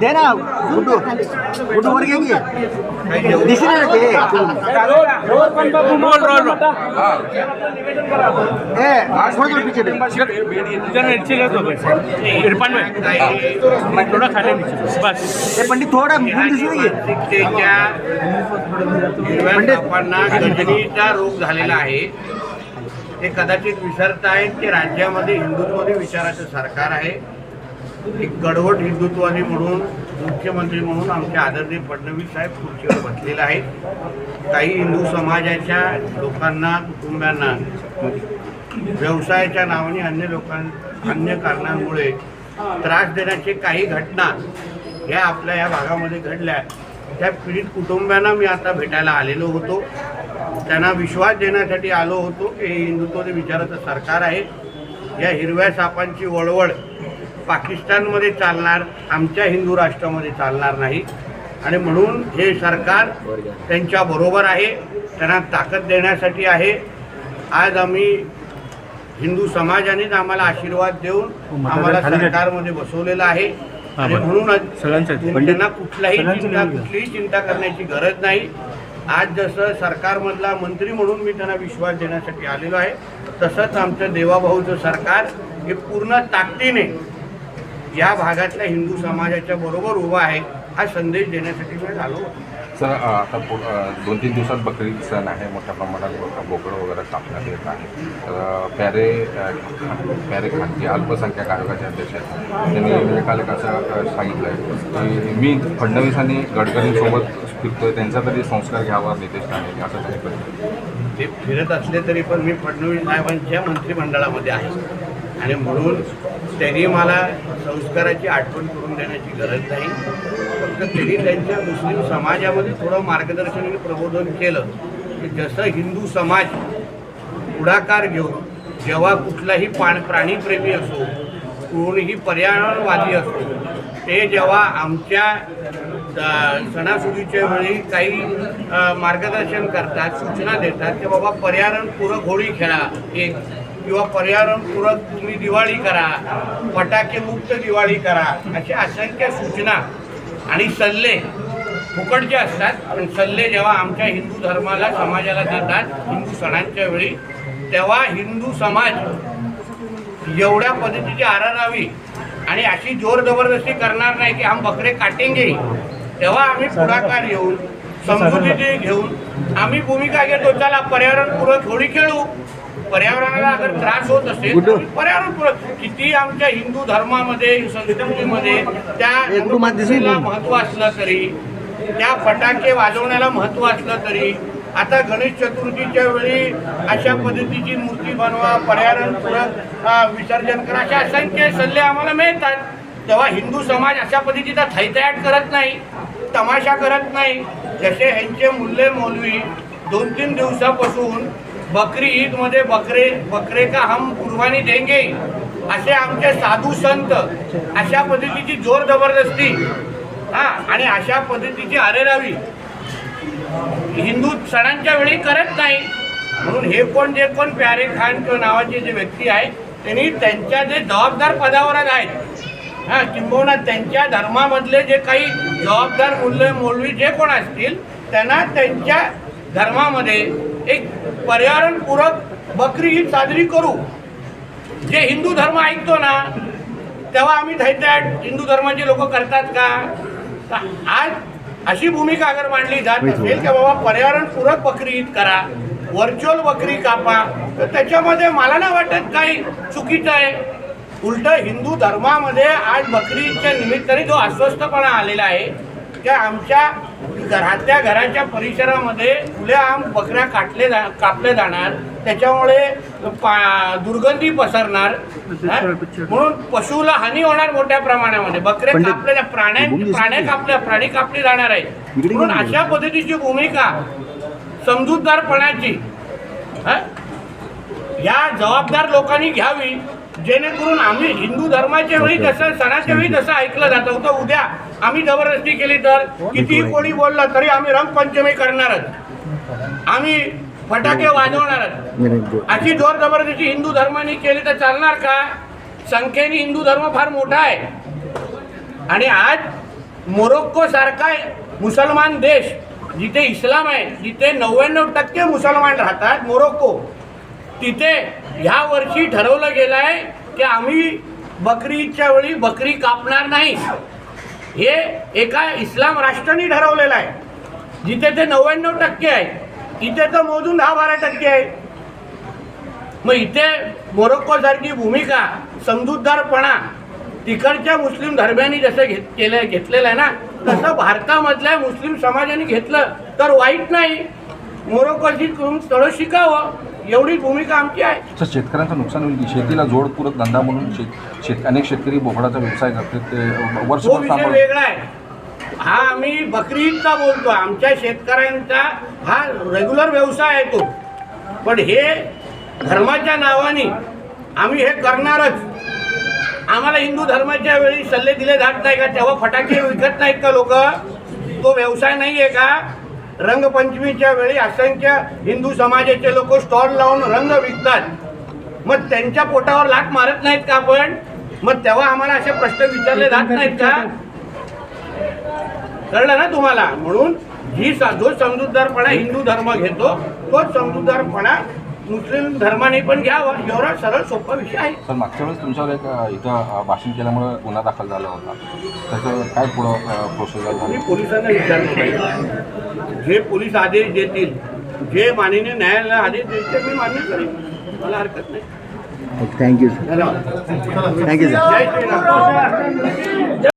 दे ना. गुड्डू. गुड्डू वर घे की. दिसेल ना ते. ए थोडं थोडं बस ए पंडित थोडा की. पंडित. गंजनीचा रोग झालेला आहे. ते कदाचित विसरतायत की राज्यामध्ये हिंदुत्ववादी विचाराचं सरकार आहे. एक गडवट हिंदुत्ववादी म्हणून मुख्यमंत्री म्हणून आमचे आदरणीय फडणवीस साहेब खुर्चीवर बसलेले आहेत. काही हिंदू समाजाच्या लोकांना कुटुंबांना व्यवसायाच्या नावाने अन्य लोकां अन्य कारणांमुळे त्रास देण्याची काही घटना ह्या आपल्या या भागामध्ये घडल्या. त्या पीडित कुटुंबांना मी आता भेटायला आलेलो होतो. त्यांना विश्वास देण्यासाठी आलो होतो की हे हिंदुत्वादी विचाराचं सरकार आहे. या हिरव्या सापांची वळवळ पाकिस्तानमध्ये चालणार आमच्या हिंदू राष्ट्रामध्ये चालणार नाही. आणि म्हणून हे सरकार त्यांच्या बरोबर आहे त्यांना ताकद देण्यासाठी आहे. आज आम्ही हिंदू समाजानेच आम्हाला आशीर्वाद देऊन आम्हाला सरकारमध्ये बसवलेलं आहे. आणि म्हणूनच त्यांना कुठलाही चिंता कुठलीही चिंता करण्याची गरज नाही. आज जसं सरकारमधला मंत्री म्हणून मी त्यांना विश्वास देण्यासाठी आलेलो आहे तसंच आमचं देवाभाऊचं सरकार हे पूर्ण ताकदीने या भागातल्या हिंदू समाजाच्या बरोबर उभा आहे हा संदेश देण्यासाठी मी आलो सर आता दोन तीन दिवसात बकरी सण आहे मोठ्या प्रमाणात बोकडं वगैरे कापण्यात येत आहे. तर प्यारे प्यारे खान जे अल्पसंख्याक आयोगाचे अध्यक्ष आहेत. त्यांनी काल एक असं सांगितलं आहे की मी फडणवीस आणि गडकरींसोबत फिरतोय त्यांचा तरी संस्कार घ्यावा नितेश राणे असं त्यांनी ते फिरत असले तरी पण मी फडणवीस साहेबांच्या मंत्रिमंडळामध्ये आहे आणि म्हणून त्यांनी मला संस्काराची आठवण करून देण्याची गरज नाही फक्त त्यांनी त्यांच्या मुस्लिम समाजामध्ये थोडं मार्गदर्शन आणि प्रबोधन केलं की जसं हिंदू समाज पुढाकार घेऊन जेव्हा कुठलाही पाण प्राणीप्रेमी असो कोणीही पर्यावरणवादी असो ते जेव्हा आमच्या सणासुदीच्या वेळी काही मार्गदर्शन करतात सूचना देतात की बाबा पर्यावरणपूरक होळी खेळा एक. किंवा पर्यावरणपूरक तुम्ही दिवाळी करा फटाके मुक्त दिवाळी करा अशा असंख्य सूचना आणि सल्ले. फुकटचे असतात पण सल्ले जेव्हा आमच्या हिंदू धर्माला समाजाला देतात हिंदू सणांच्या वेळी तेव्हा हिंदू समाज एवढ्या पद्धतीची आरारावी आणि अशी जोर जबरदस्ती करणार नाही की हम बकरे काटेंगे तेव्हा आम्ही पुढाकार घेऊन समजुती घेऊन आम्ही भूमिका घेतो. चला पर्यावरणपूरक होळी खेळू. पर्यावरणाला अगर त्रास होत असेल तर पर्यावरणपूरक किती आमच्या हिंदू धर्मामध्ये संस्कृतीमध्ये त्या महत्त्व असलं तरी त्या फटाके वाजवण्याला महत्त्व असलं तरी आता गणेश चतुर्थीच्या वेळी अशा पद्धतीची मूर्ती बनवा पर्यावरणपूरक अ, विसर्जन करा. अशा असंख्य सल्ले आम्हाला मिळतात. तेव्हा हिंदू समाज अशा पद्धतीचा थैतयाट करत नाही तमाशा करत नाही. जसे ह्यांचे मुल्ले मौलवी दोन तीन दिवसापासून बकरी ईदमध्ये बकरे बकरे का हम कुर्बानी देंगे असे आमचे साधू संत अशा पद्धतीची जोर जबरदस्ती हा आणि अशा पद्धतीची अरेरावी हिंदू सणांच्या वेळी करत नाही. म्हणून हे कोण जे कोण प्यारे खान किंवा नावाचे जे व्यक्ती आहे त्यांनी त्यांच्या जे जबाबदार पदावर आहेत. हा किंबहुना त्यांच्या धर्मामधले जे काही जबाबदार मूल्य मौलवी जे कोण असतील त्यांना त्यांच्या धर्मामध्ये एक पर्यावरणपूरक बकरी ईद साजरी करू. जे हिंदू धर्म ऐकतो ना तेव्हा आम्ही थैत्याट हिंदू धर्माचे लोक करतात का? तर आज अशी भूमिका अगर मांडली जात असेल की बाबा पर्यावरणपूरक बकरी ईद करा व्हर्च्युअल बकरी कापा तर त्याच्यामध्ये मला नाही वाटत काही चुकीचं आहे. उलट हिंदू धर्मामध्ये आज बकरी ईदच्या निमित्ताने जो अस्वस्थपणा आलेला आहे त्या आमच्या घरातल्या घराच्या परिसरामध्ये खुल्या आम बकऱ्या काटले जा कापल्या जाणार. त्याच्यामुळे पा दुर्गंधी पसरणार हा? म्हणून पशुला हानी होणार मोठ्या प्रमाणामध्ये बकऱ्या पंडित, कापलेल्या प्राण्या प्राण्या. कापल्या प्राणी कापली जाणार आहे म्हणून अशा पद्धतीची भूमिका समजूतदारपणाची हा? या जबाबदार लोकांनी घ्यावी जेणेकरून आम्ही हिंदू धर्माच्या वेळी जसं सणाच्या वेळी जसं ऐकलं जातं होतं उद्या आम्ही जबरदस्ती केली तर कितीही कोणी बोललं तरी आम्ही रंगपंचमी करणारच आम्ही फटाके वाजवणार अशी जोर जबरदस्ती हिंदू धर्माने केली तर चालणार का? संख्येने हिंदू धर्म फार मोठा आहे. आणि आज मोरोक्को सारखा मुसलमान देश जिथे इस्लाम आहे जिथे नव्याण्णव टक्के मुसलमान राहतात मोरोक्को तिथे ह्या वर्षी ठरवलं गेलं आहे की आम्ही बकरीच्या वेळी बकरी कापणार नाही. हे एका इस्लाम राष्ट्राने ठरवलेलं आहे. जिथे ते नव्याण्णव टक्के आहे इथे तर मोजून दहा बारा टक्के आहे. मग इथे मोरोक्कोसारखी भूमिका समजूतदारपणा तिकडच्या मुस्लिम धर्मियांनी जसं घेत केलं घेतलेलं आहे ना तसं भारतामधल्या मुस्लिम समाजाने घेतलं तर वाईट नाही. मोरोक्कोची करून थोडं शिकावं एवढी भूमिका आमची आहे. तर शेतकऱ्यांचं नुकसान होईल की शेतीला जोडपूरक धंदा म्हणून शेत शेत अनेक शेतकरी बोकडाचा व्यवसाय करतात ते सांभाळ वेगळा आहे. हा आम्ही बकरी ईदचा बोलतो. आमच्या शेतकऱ्यांचा हा रेग्युलर व्यवसाय आहे तो. पण हे धर्माच्या नावाने आम्ही हे करणारच. आम्हाला हिंदू धर्माच्या वेळी सल्ले दिले जात नाही का? तेव्हा फटाके विकत नाहीत का लोक? तो व्यवसाय नाही आहे का? रंगपंचमीच्या वेळी असंख्य हिंदू समाजाचे लोक स्टॉल लावून रंग विकतात. मग त्यांच्या पोटावर लाट मारत नाहीत का आपण? मग तेव्हा आम्हाला असे प्रश्न विचारले जात नाहीत का? कळलं ना तुम्हाला? म्हणून ही सा- जो समजूतदारपणा हिंदू धर्म घेतो तोच समजूतदारपणा मुस्लिम धर्माने पण घ्यावा. एवढा सरळ सोपा विषय आहे. तर मागच्या वेळेस तुमच्यावर एक इथं भाषण केल्यामुळे गुन्हा दाखल झाला होता. त्याचं काय पुढं प्रोसिजर मी झाली? पोलिसांना विचारलं पाहिजे. जे पोलीस आदेश देतील जे माननीय न्यायालय आदेश देईल ते मी मान्य करेन. मला हरकत नाही. थँक्यू धन्यवाद. थँक्यू सर जय श्रीराम.